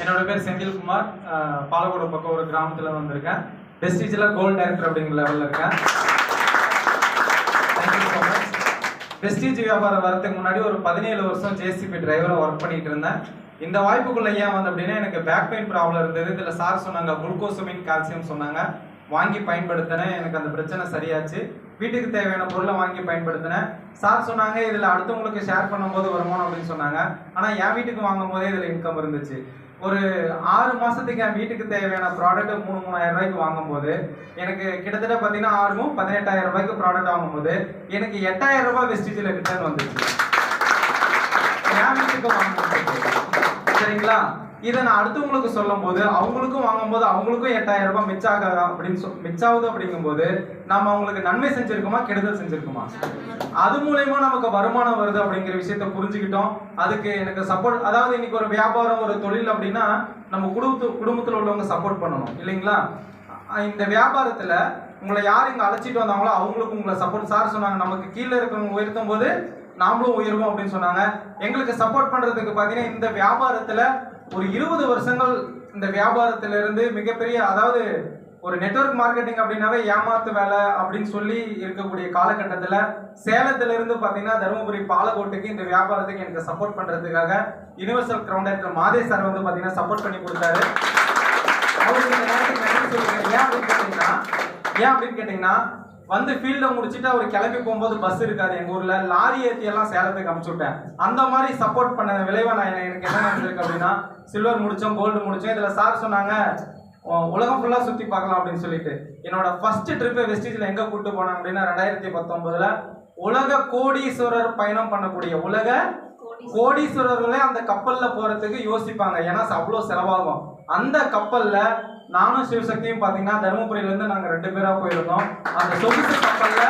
என்னோட பேர் செந்தில்குமார். பாலக்கோடு பக்கம் ஒரு கிராமத்தில் வந்திருக்கேன். பெஸ்டீஜில் கோல்டு டைரக்டர் அப்படிங்கிற லெவலில் இருக்கேன். தேங்க்யூ வியாபாரம் வரதுக்கு முன்னாடி ஒரு பதினேழு வருஷம் ஜேசிபி டிரைவராக ஒர்க் பண்ணிட்டு இருந்தேன். இந்த வாய்ப்புக்குள்ள ஏன் வந்து அப்படின்னா எனக்கு பேக் பெயின் ப்ராப்ளம் இருந்தது. இதில் சார் சொன்னாங்க குளுக்கோசமின் கால்சியம் சொன்னாங்க. வாங்கி பயன்படுத்தினேன். எனக்கு அந்த பிரச்சனை சரியாச்சு. வீட்டுக்கு தேவையான பொருளை வாங்கி பயன்படுத்தினேன். சார் சொன்னாங்க இதில் அடுத்தவங்களுக்கு ஷேர் பண்ணும்போது வருமானம் அப்படின்னு சொன்னாங்க. ஆனால் என் வீட்டுக்கு வாங்கும் போதே இதில் இன்கம் இருந்துச்சு. ஒரு ஆறு மாசத்துக்கு என் வீட்டுக்கு தேவையான ப்ராடக்ட் மூணு மூணாயிரம் ரூபாய்க்கு வாங்கும்போது எனக்கு கிட்டத்தட்ட பார்த்தீங்கன்னா ஆறுமும் பதினெட்டாயிரம் ரூபாய்க்கு ப்ராடக்ட் வாங்கும்போது எனக்கு எட்டாயிரம் ரூபாய் வெஸ்டேஜில் ரிட்டர்ன் வந்துச்சு என் வீட்டுக்கு வாங்கும்போது. சரிங்களா? இதை நான் அடுத்தவங்களுக்கு சொல்லும் போது அவங்களுக்கும் வாங்கும்போது அவங்களுக்கும் எட்டாயிரம் ரூபாய் மிச்சாக அப்படின்னு சொல் மிச்சாகுது அப்படிங்கும்போது நம்ம அவங்களுக்கு நன்மை செஞ்சிருக்கோமா கெடுதல் செஞ்சிருக்கோமா? அது மூலயமா நமக்கு வருமானம் வருது அப்படிங்கிற விஷயத்த புரிஞ்சுக்கிட்டோம். அதுக்கு எனக்கு சப்போர்ட் அதாவது இன்னைக்கு ஒரு வியாபாரம் ஒரு தொழில் அப்படின்னா நம்ம குடும்பத்து குடும்பத்தில் உள்ளவங்க சப்போர்ட் பண்ணணும் இல்லைங்களா? இந்த வியாபாரத்தில் உங்களை யார் இங்கே அழைச்சிட்டு வந்தாங்களோ அவங்களுக்கு உங்களை சப்போர்ட் சார் சொன்னாங்க நமக்கு கீழே இருக்கிறவங்க உயர்த்தும் போது நாமளும் உயர்வோம் அப்படின்னு சொன்னாங்க. எங்களுக்கு சப்போர்ட் பண்ணுறதுக்கு பார்த்தீங்கன்னா இந்த வியாபாரத்தில் ஒரு இருபது வருஷங்கள் இந்த வியாபாரத்திலிருந்து மிகப்பெரிய அதாவது ஒரு நெட்வொர்க் மார்க்கெட்டிங் அப்படின்னாவே ஏமாத்து வேலை அப்படின்னு சொல்லி இருக்கக்கூடிய காலகட்டத்தில் சேலத்திலிருந்து பார்த்தீங்கன்னா தருமபுரி பாலக்கோட்டுக்கு இந்த வியாபாரத்துக்கு எனக்கு சப்போர்ட் பண்றதுக்காக யுனிவர்சல் இருக்கிற மாதே சார் வந்து பார்த்தீங்கன்னா சப்போர்ட் பண்ணி கொடுத்தாரு. அவருக்கு இந்த நேரத்துக்கு நன்றி சொல்லிக்கிறேன். ஏன் அப்படின்னு கேட்டிங்கன்னா ஏன் அப்படின்னு கேட்டிங்கன்னா வந்து ஃபீல்ட முடிச்சுட்டு அவர் கிளம்பி போகும்போது பஸ் இருக்காது எங்க ஊர்ல. லாரி ஏத்தி எல்லாம் சேலத்துக்கு அமுச்சு விட்டேன். அந்த மாதிரி சப்போர்ட் பண்ண விளைவா நான் எனக்கு- என்ன நடந்திருக்கு அப்படின்னா சில்வர் முடிச்சோம் கோல்டு முடிச்சோம். இதுல சார் சொன்னாங்க உலகம் ஃபுல்லா சுத்தி பார்க்கலாம் அப்படின்னு சொல்லிட்டு. என்னோட ஃபர்ஸ்ட் ட்ரிப் வெஸ்டேஜ்ல எங்க கூட்டு போனாங்க அப்படின்னா ரெண்டாயிரத்தி பத்தொன்பதுல உலக கோடீஸ்வரர் பயணம் பண்ணக்கூடிய உலக கோடீஸ்வரர்களே அந்த கப்பல்ல போறதுக்கு யோசிப்பாங்க. ஏன்னா அவ்வளோ செலவாகும். அந்த கப்பல்ல நானும் சிவசக்தியும் பாத்தீங்கன்னா தருமபுரியில இருந்து நாங்க ரெண்டு பேரா போயிருந்தோம். அந்த சொகுசு கப்பல்ல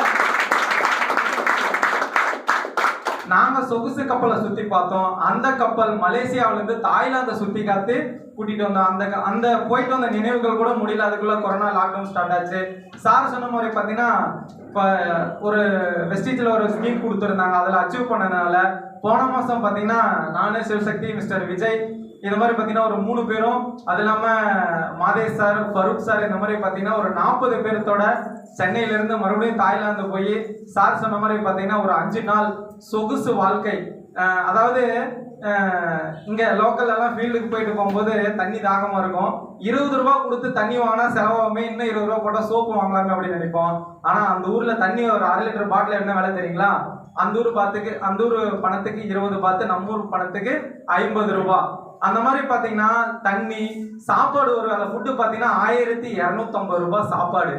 நாங்கள் சொகுசு கப்பலை சுற்றி பார்த்தோம். அந்த கப்பல் மலேசியாவிலேருந்து தாய்லாந்தை சுற்றி காத்து கூட்டிட்டு வந்தோம். அந்த க- அந்த போயிட்டு வந்த நினைவுகள் கூட முடியல. அதுக்குள்ளே கொரோனா லாக்டவுன் ஸ்டார்ட் ஆச்சு. சார் சொன்ன மாதிரி பார்த்தீங்கன்னா இப்போ ஒரு வெஸ்டீஜில் ஒரு ஸ்கீம் கொடுத்துருந்தாங்க. அதில் அச்சீவ் பண்ணனால போன மாதம் பார்த்தீங்கன்னா நானே சிவசக்தி மிஸ்டர் விஜய் இந்த மாதிரி பார்த்தீங்கன்னா ஒரு மூணு பேரும் அது இல்லாமல் மாதேஷ் சார் ஃபரூக் சார் இந்த மாதிரி பார்த்தீங்கன்னா ஒரு நாற்பது பேர்த்தோட சென்னையிலேருந்து மறுபடியும் தாய்லாந்து போய் சார் சொன்ன மாதிரி பார்த்தீங்கன்னா ஒரு அஞ்சு நாள் சொகுசு வாழ்க்கை. அதாவது இங்கே லோக்கல்லாம் ஃபீல்டுக்கு போயிட்டு போகும்போது தண்ணி தாகமாக இருக்கும். இருபது ரூபா கொடுத்து தண்ணி வாங்கினா செலவாகுமே இன்னும் இருபது ரூபா போட்டால் சோப்பு வாங்கலாமே அப்படின்னு நினைப்போம். ஆனால் அந்த ஊரில் தண்ணி ஒரு அரை லிட்டர் பாட்டில் என்ன விலை தெரியுங்களா? அந்த ஊர் பாத்துக்கு அந்த ஊர் பணத்துக்கு இருபது பார்த்து நம்ம ஊர் பணத்துக்கு ஐம்பது ரூபா. அந்த மாதிரி பார்த்தீங்கன்னா தண்ணி சாப்பாடு ஒரு வேலை ஃபுட்டு பார்த்தீங்கன்னா ஆயிரத்தி இரநூத்தம்பது ரூபாய் சாப்பாடு.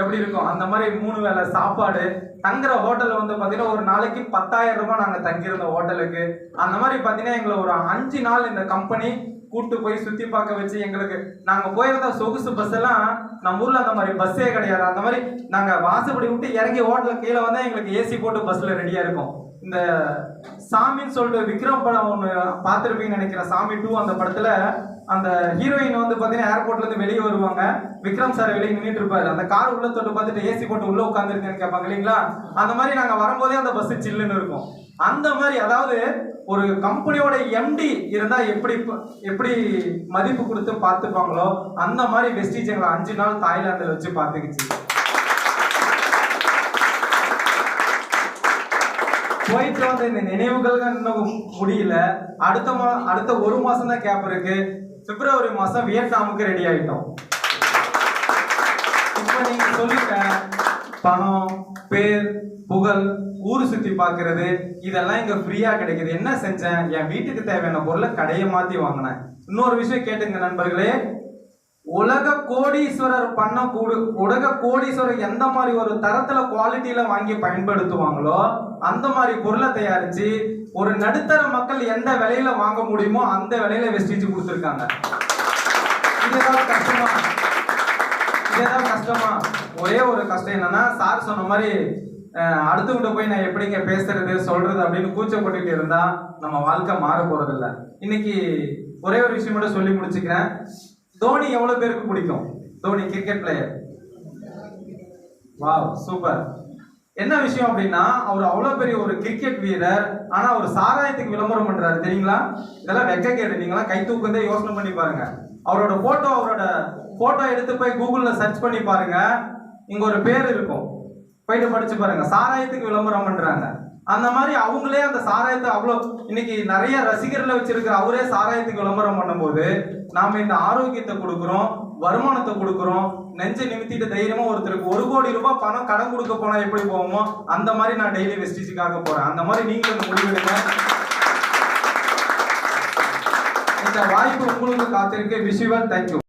எப்படி இருக்கும்? அந்த மாதிரி மூணு வேளை சாப்பாடு. தங்குற ஹோட்டல் வந்து பார்த்தீங்கன்னா ஒரு நாளைக்கு பத்தாயிரம் ரூபாய் நாங்கள் தங்கியிருந்த ஹோட்டலுக்கு அந்த மாதிரி பார்த்தீங்கன்னா எங்களை ஒரு அஞ்சு நாள் இந்த கம்பெனி கூட்டு போய் சுத்தி பார்க்க வச்சு எங்களுக்கு நாங்க போயிருந்த சொகுசு பஸ் எல்லாம் நம்ம ஊர்ல அந்த மாதிரி பஸ்ஸே கிடையாது. அந்த மாதிரி நாங்க வாசப்படி விட்டு இறங்கி ஹோட்டல்ல கீழே வந்தா எங்களுக்கு ஏசி போட்டு பஸ்ல ரெடியா இருக்கும். இந்த சாமின்னு சொல்லிட்டு விக்ரம் படம் ஒன்று பார்த்துருப்பீங்கன்னு நினைக்கிறேன். சாமி டூ அந்த படத்தில் அந்த ஹீரோயின் வந்து பார்த்தீங்கன்னா ஏர்போர்ட்லேருந்து வெளியே வருவாங்க. விக்ரம் சார் வெளியே நின்றுட்டு இருப்பாரு. அந்த கார் உள்ள தொட்டு பார்த்துட்டு ஏசி போட்டு உள்ளே உட்காந்துருக்கேன்னு கேட்பாங்க இல்லைங்களா? அந்த மாதிரி நாங்கள் வரும்போதே அந்த பஸ்ஸு சில்லுன்னு இருக்கும். அந்த மாதிரி அதாவது ஒரு கம்பெனியோட எம்டி இருந்தால் எப்படி எப்படி மதிப்பு கொடுத்து பார்த்துப்பாங்களோ அந்த மாதிரி வெஸ்டீஜ் எங்களை அஞ்சு நாள் தாய்லாந்தில் வச்சு பார்த்துக்கிச்சு. போயிட்டு வந்த இந்த நினைவுகள் இன்னும் முடியல. அடுத்த மா அடுத்த ஒரு மாசம் தான் கேப் இருக்கு. பிப்ரவரி மாசம் வியட்நாமுக்கு ரெடி ஆகிட்டோம் இப்போ நீங்க சொல்லுங்க. பணம் பேர் புகழ் ஊர் சுத்தி பார்க்கிறது இதெல்லாம் இங்க ஃப்ரீயா கிடைக்குது. என்ன செஞ்சேன்? என் வீட்டுக்கு தேவையான பொருளை கடையை மாத்தி வாங்கினேன். இன்னொரு விஷயம் கேட்டுங்க நண்பர்களே. உலக கோடீஸ்வரர் பண்ண கூடு உலக கோடீஸ்வரர் எந்த மாதிரி ஒரு தரத்துல குவாலிட்டியில வாங்கி பயன்படுத்துவாங்களோ அந்த மாதிரி பொருளை தயாரிச்சு ஒரு நடுத்தர மக்கள் எந்த விலையில வாங்க முடியுமோ அந்த விலையில வெஸ்டேஜ் கொடுத்துருக்காங்க. இது கஷ்டமா? இதுதான் கஷ்டமா? ஒரே ஒரு கஷ்டம் என்னன்னா சார் சொன்ன மாதிரி அஹ், அடுத்தவங்கிட்ட போய் நான் எப்படிங்க பேசுறது சொல்றது அப்படின்னு கூச்சப்பட்டுட்டு இருந்தா நம்ம வாழ்க்கை மாற போறதில்லை இன்னைக்கு ஒரே ஒரு விஷயம் மட்டும் சொல்லி முடிச்சுக்கிறேன். தோனி எவ்வளவு பேருக்கு பிடிக்கும்? Dhoni cricket player wow super என்ன விஷயம் அப்படின்னா அவர் அவ்வளவு பெரிய ஒரு கிரிக்கெட் வீரர் ஆனா அவர் சாராயத்துக்கு விளம்பரம் பண்றாரு. தெரியுங்களா? இதெல்லாம் வெக்க கேடு. நீங்களாம் கை தூக்குந்தே யோசனை பண்ணி பாருங்க. அவரோட போட்டோ அவரோட போட்டோ எடுத்து போய் கூகுள்ல சர்ச் பண்ணி பாருங்க. இங்க ஒரு பேர் இருக்கும். போயிட்டு படிச்சு பாருங்க. சாராயத்துக்கு விளம்பரம் பண்றாங்க. அந்த மாதிரி அவங்களே அந்த சாராயத்தை அவ்வளோ இன்னைக்கு நிறைய ரசிகர்களை வச்சிருக்கிற அவரே சாராயத்துக்கு விளம்பரம் பண்ணும்போது நாம இந்த ஆரோக்கியத்தை கொடுக்குறோம் வருமானத்தை கொடுக்குறோம் நெஞ்சை நிமித்திட்டு தைரியமா ஒருத்தருக்கு ஒரு கோடி ரூபாய் பணம் கடன் கொடுக்க போனா எப்படி போவோமோ அந்த மாதிரி நான் டெய்லி வெஸ்டிஜுக்காக போறேன். அந்த மாதிரி நீங்களும் இந்த முடிவெடுங்க இந்த வாய்ப்பு உங்களுக்கு காத்திருக்கு. Visual thank you